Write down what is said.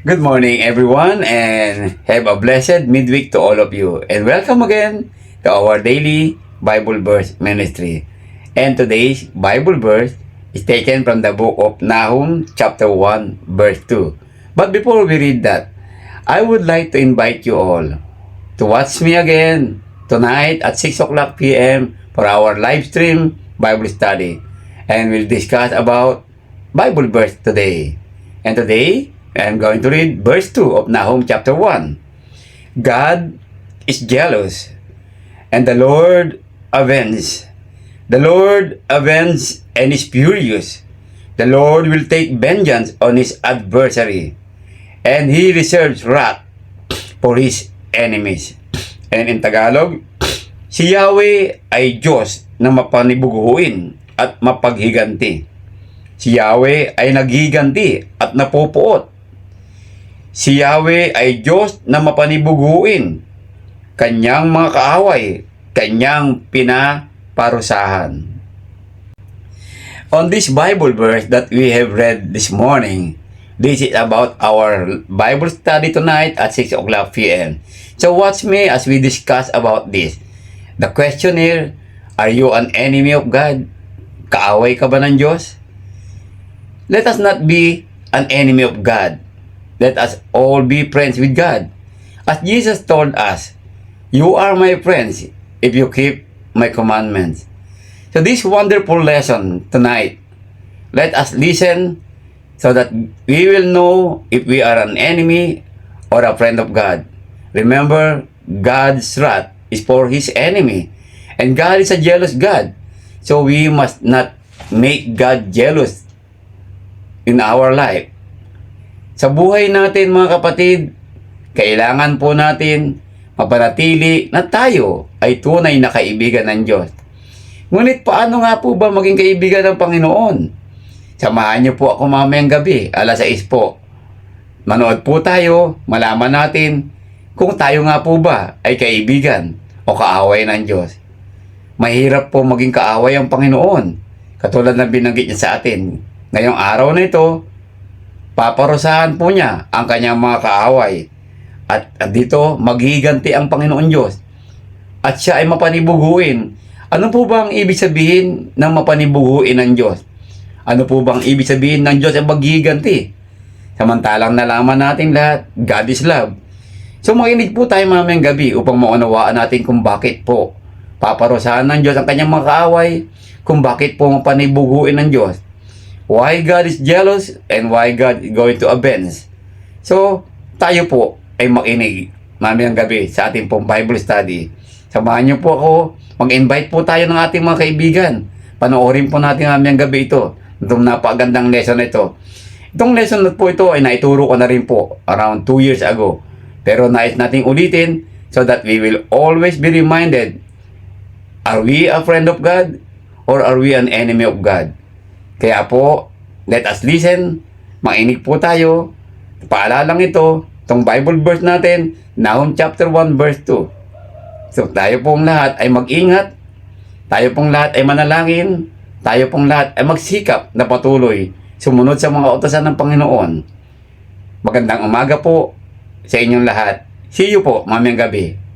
Good morning, everyone, and have a blessed midweek to all of you. And welcome again to our daily Bible verse ministry. And today's Bible verse is taken from the book of Nahum, chapter 1, verse 2. But before we read that, I would like to invite you all to watch me again tonight at 6 o'clock p.m. for our live stream Bible study. And we'll discuss about Bible verse today. And today, I'm going to read verse 2 of Nahum chapter 1. God is jealous, and the Lord avenge. The Lord avenge and is furious. The Lord will take vengeance on his adversary, and he reserves wrath for his enemies. And in Tagalog, si Yahweh ay Diyos na mapanibuguin at mapaghiganti. Si Yahweh ay naghiganti at napupuot. Si Yahweh ay Diyos na mapanibuguin. Kanyang mga kaaway, kanyang pinaparusahan. On this Bible verse that we have read this morning, this is about our Bible study tonight at 6 o'clock p.m. So watch me as we discuss about this. The question here, are you an enemy of God? Kaaway ka ba ng Diyos? Let us not be an enemy of God. Let us all be friends with God. As Jesus told us, You are my friends if you keep my commandments. So this wonderful lesson tonight, let us listen so that we will know if we are an enemy or a friend of God. Remember, God's wrath is for His enemy. And God is a jealous God. So we must not make God jealous in our life. Sa buhay natin mga kapatid, kailangan po natin mapanatili na tayo ay tunay na kaibigan ng Diyos. Ngunit paano nga po ba maging kaibigan ng Panginoon? Samahan niyo po ako mamayang gabi, alas 6 po. Manood po tayo, malaman natin kung tayo nga po ba ay kaibigan o kaaway ng Diyos. Mahirap po maging kaaway ang Panginoon, katulad ng binanggit niya sa atin. Ngayong araw na ito, paparusahan po niya ang kanyang mga kaaway. At, at dito, maghiganti ang Panginoon Diyos. At siya ay mapanibuguin. Ano po ba ang ibig sabihin ng mapanibuguin ng Diyos? Ano po bang ibig sabihin ng Diyos ay maghiganti? Samantalang nalaman natin lahat, God is love. So makinig po tayo mamayang gabi upang maunawaan natin kung bakit po paparusahan ng Diyos ang kanyang mga kaaway, kung bakit po mapanibuguin ng Diyos. Why God is jealous and why God is going to avenge. So, tayo po ay makinig mamayang gabi sa ating pong Bible study. Samahan niyo po ako, mag-invite po tayo ng ating mga kaibigan. Panoorin po natin mamayang gabi ito. Itong napakagandang lesson na ito. Itong lesson na po ito ay naituro ko na rin po around 2 years ago. Pero nais nating ulitin so that we will always be reminded Are we a friend of God or are we an enemy of God? Kaya po, let us listen, mainig po tayo. Paalalang ito, itong Bible verse natin, Nahum chapter 1 verse 2. So tayo pong lahat ay mag-ingat, tayo pong lahat ay manalangin, tayo pong lahat ay magsikap na patuloy sumunod sa mga utosan ng Panginoon. Magandang umaga po sa inyong lahat. See you po mamayang gabi.